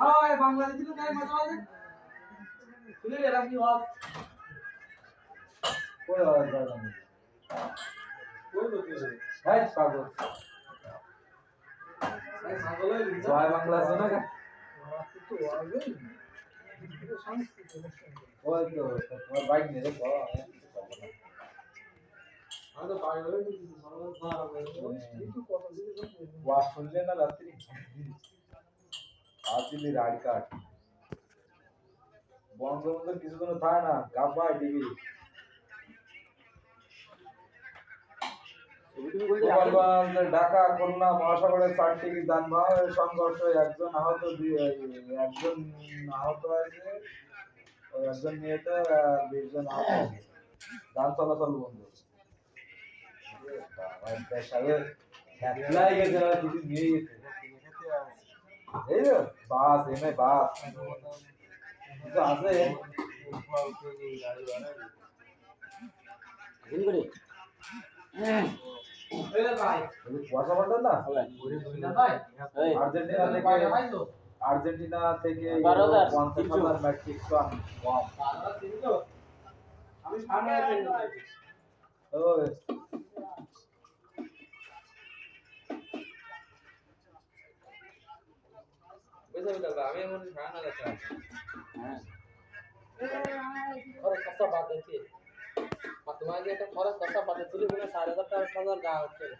হয় বাংলাদেশি তো তাই মাঝে মাঝে শুনে এরা কি হল? কই দাদা হ্যাঁ পাগল জয় বাংলা শোনা গা ওই তো তোমার বাইক নিয়ে রেখো ওয়া শুনলে না রাত্রি? আসলি রাড কাট বন্ধ বন্ধ কিছু কোনো থাকে না গাব্বাই গোপালগঞ্জ ঢাকা, খুলনা মহাসাগরে চারটি যানবাহনের সংঘর্ষ, একজন আহত একজন আহত হয়েছে একজন নিহত বিশ জন আহত যান চলাচল বন্ধ। পেশাবে হেতলাই গেছে, আর নিয়ে গেছে। এই তো বাস এনে বাস কিছু আছে ভাই এই যে কুয়াশা পাল্টা না ভাই আর্জেন্টিনা থেকে ভাই ভাই তো আর্জেন্টিনা থেকে বারো হাজার, পঞ্চাশ হাজার মেট্রিক টন গম বাংলা চিনি তো আমি সামনে আছি अभी मन ध्यान रखा खरं कसा बाद येते मग माझ्या इथं खरंच कसा बाद तुझी पुन्हा साडे सात आठ हज़ार गाव असेल